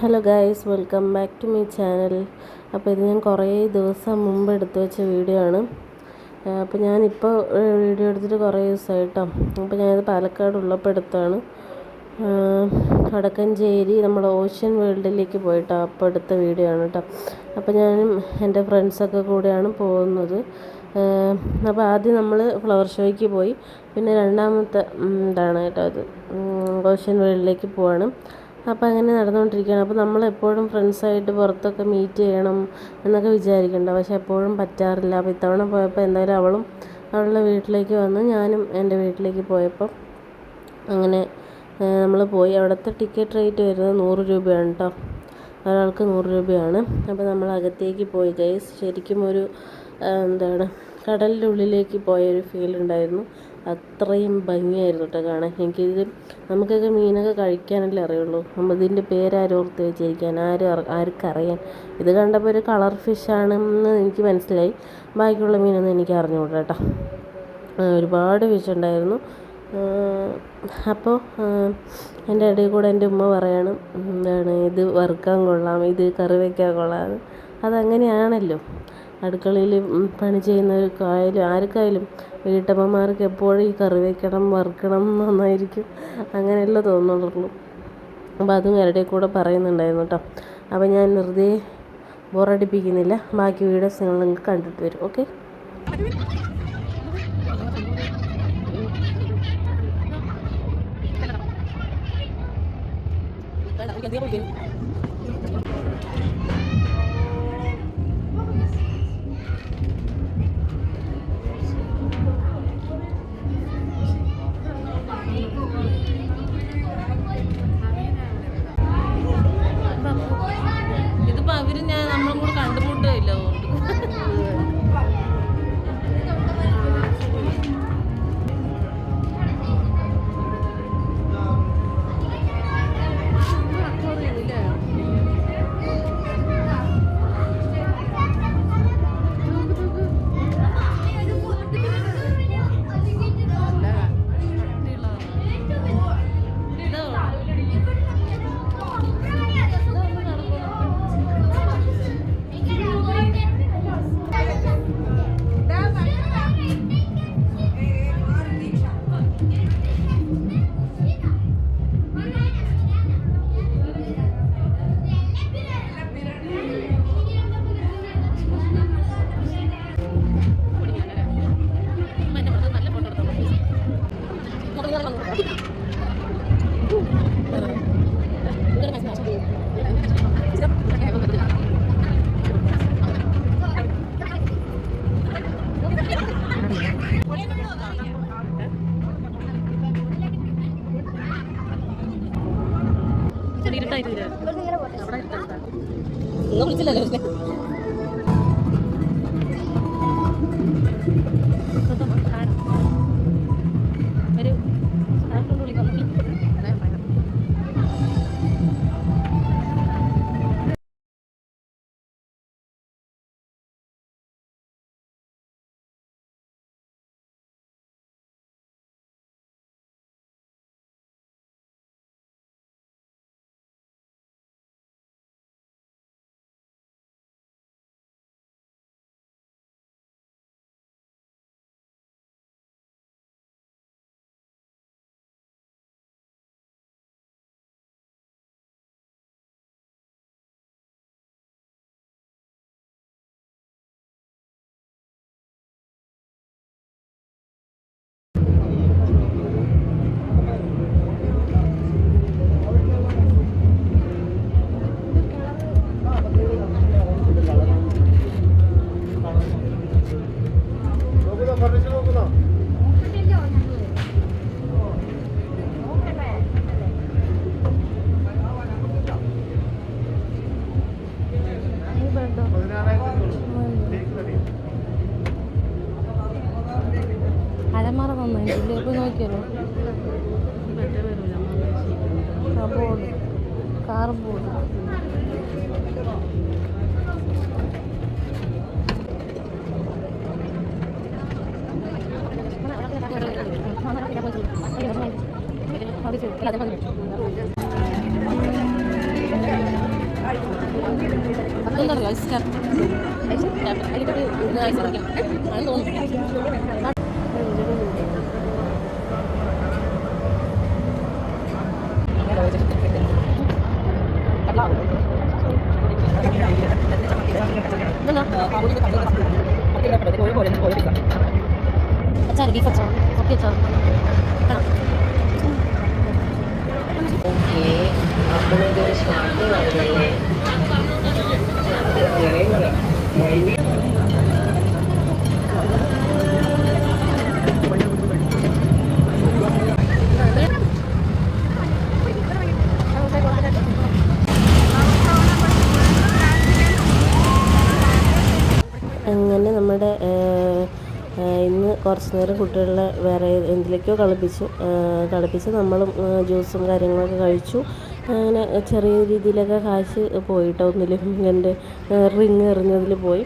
Hello guys welcome back to my channel. അപ്പോൾ ഇത് ഞാൻ കുറേ ദിവസം മുമ്പ് എടുത്തു വെച്ച വീഡിയോ ആണ്. അപ്പോൾ ഞാനിപ്പോൾ വീഡിയോ എടുത്തിട്ട് കുറേ ദിവസമായിട്ടോ. അപ്പോൾ ഞാനിത് പാലക്കാട് ഉള്ളപ്പോൾ എടുത്താണ് വടക്കഞ്ചേരി നമ്മൾ ഓഷ്യൻ വേൾഡിലേക്ക് പോയിട്ടോ അപ്പോൾ എടുത്ത വീഡിയോ ആണ് കേട്ടോ. അപ്പോൾ ഞാനും എന്റെ ഫ്രണ്ട്സൊക്കെ കൂടെയാണ് പോകുന്നത്. അപ്പോൾ ആദ്യം നമ്മൾ ഫ്ലവർ ഷോയ്ക്ക് പോയി. പിന്നെ രണ്ടാമത്തെ ഇതാണ് കേട്ടോ അത് ഓഷ്യൻ വേൾഡിലേക്ക് പോവാണ്. അപ്പോൾ അങ്ങനെ നടന്നുകൊണ്ടിരിക്കുകയാണ്. അപ്പോൾ നമ്മളെപ്പോഴും ഫ്രണ്ട്സായിട്ട് പുറത്തൊക്കെ മീറ്റ് ചെയ്യണം എന്നൊക്കെ വിചാരിക്കേണ്ട പക്ഷെ എപ്പോഴും പറ്റാറില്ല. അപ്പോൾ ഇത്തവണ പോയപ്പോൾ എന്തായാലും അവളും അവളുടെ വീട്ടിലേക്ക് വന്നു. ഞാനും എന്റെ വീട്ടിലേക്ക് പോയപ്പോൾ അങ്ങനെ നമ്മൾ പോയി. അവിടുത്തെ ടിക്കറ്റ് റേറ്റ് വരുന്നത് നൂറ് രൂപയാണ് കേട്ടോ ഒരാൾക്ക് നൂറ് രൂപയാണ്. അപ്പോൾ നമ്മൾ അകത്തേക്ക് പോയി. ഗൈസ് ശരിക്കും ഒരു എന്താണ് കടലിന്റെ ഉള്ളിലേക്ക് പോയ ഒരു ഫീൽ ഉണ്ടായിരുന്നു. അത്രയും ഭംഗിയായിരുന്നു കേട്ടോ കാണാൻ. എനിക്കിത് നമുക്കൊക്കെ മീനൊക്കെ കഴിക്കാനല്ലേ അറിയുള്ളൂ. നമ്മൾ ഇതിന്റെ പേരാരും ഓർത്ത് വെച്ചിരിക്കാൻ ആരും ആർക്കറിയാൻ. ഇത് കണ്ടപ്പോൾ ഒരു കളർ ഫിഷാണെന്ന് എനിക്ക് മനസ്സിലായി. ബാക്കിയുള്ള മീനൊന്നും എനിക്ക് അറിഞ്ഞുകൂടാ കേട്ടോ. ഒരുപാട് ഫിഷ് ഉണ്ടായിരുന്നു. അപ്പോൾ എന്റെ ഇടയിൽ കൂടെ എന്റെ ഉമ്മ പറയണം എന്താണ് ഇത് വറുക്കാൻ കൊള്ളാം ഇത് കറി വയ്ക്കാൻ കൊള്ളാം. അതങ്ങനെയാണല്ലോ. അടുക്കളയിൽ പണി ചെയ്യുന്നവർക്കായാലും ആർക്കായാലും വീട്ടമ്മമാർക്ക് എപ്പോഴും ഈ കറി വയ്ക്കണം വറുക്കണം നന്നായിരിക്കും. അങ്ങനെയല്ലേ തോന്നുള്ളൂ അപ്പോൾ അതും ഇടയിൽ കൂടെ പറയുന്നുണ്ടായിരുന്നു കേട്ടോ അപ്പോൾ ഞാൻ വെറുതെ ബോറടിപ്പിക്കുന്നില്ല. ബാക്കി വീഡിയോസ് നിങ്ങൾ നിങ്ങൾക്ക് കണ്ടിട്ട് വരും. ഓക്കെ? ഇതിപ്പോൾ നിങ്ങൾ വിളിച്ചില്ലല്ലോ അലമാറ നന്നായി അപ്പോൾ നോക്കിയല്ലോ ആ ബോർഡ് അവിടെ എന്താണല്ലോ ഐസ് ക്യാപ്പ് ഐസ് ക്യാപ്പ് അതിലേക്ക് ഐസ് നിറയ്ക്കാം അത് തോന്നുന്നു അച്ചാർ ബീഫ് അച്ചാർ ഓക്കെ അച്ചാർ അങ്ങനെ നമ്മുടെ ഇന്ന് കുറച്ച് നേരം കുട്ടികളെ വേറെ എന്തിലേക്കോ കളിപ്പിച്ചു. കളിപ്പിച്ച് നമ്മളും ജ്യൂസും കാര്യങ്ങളൊക്കെ കഴിച്ചു. അങ്ങനെ ചെറിയ രീതിയിലൊക്കെ കാശ് പോയിട്ടോ എന്റെ റിങ് എറിഞ്ഞതിൽ പോയി.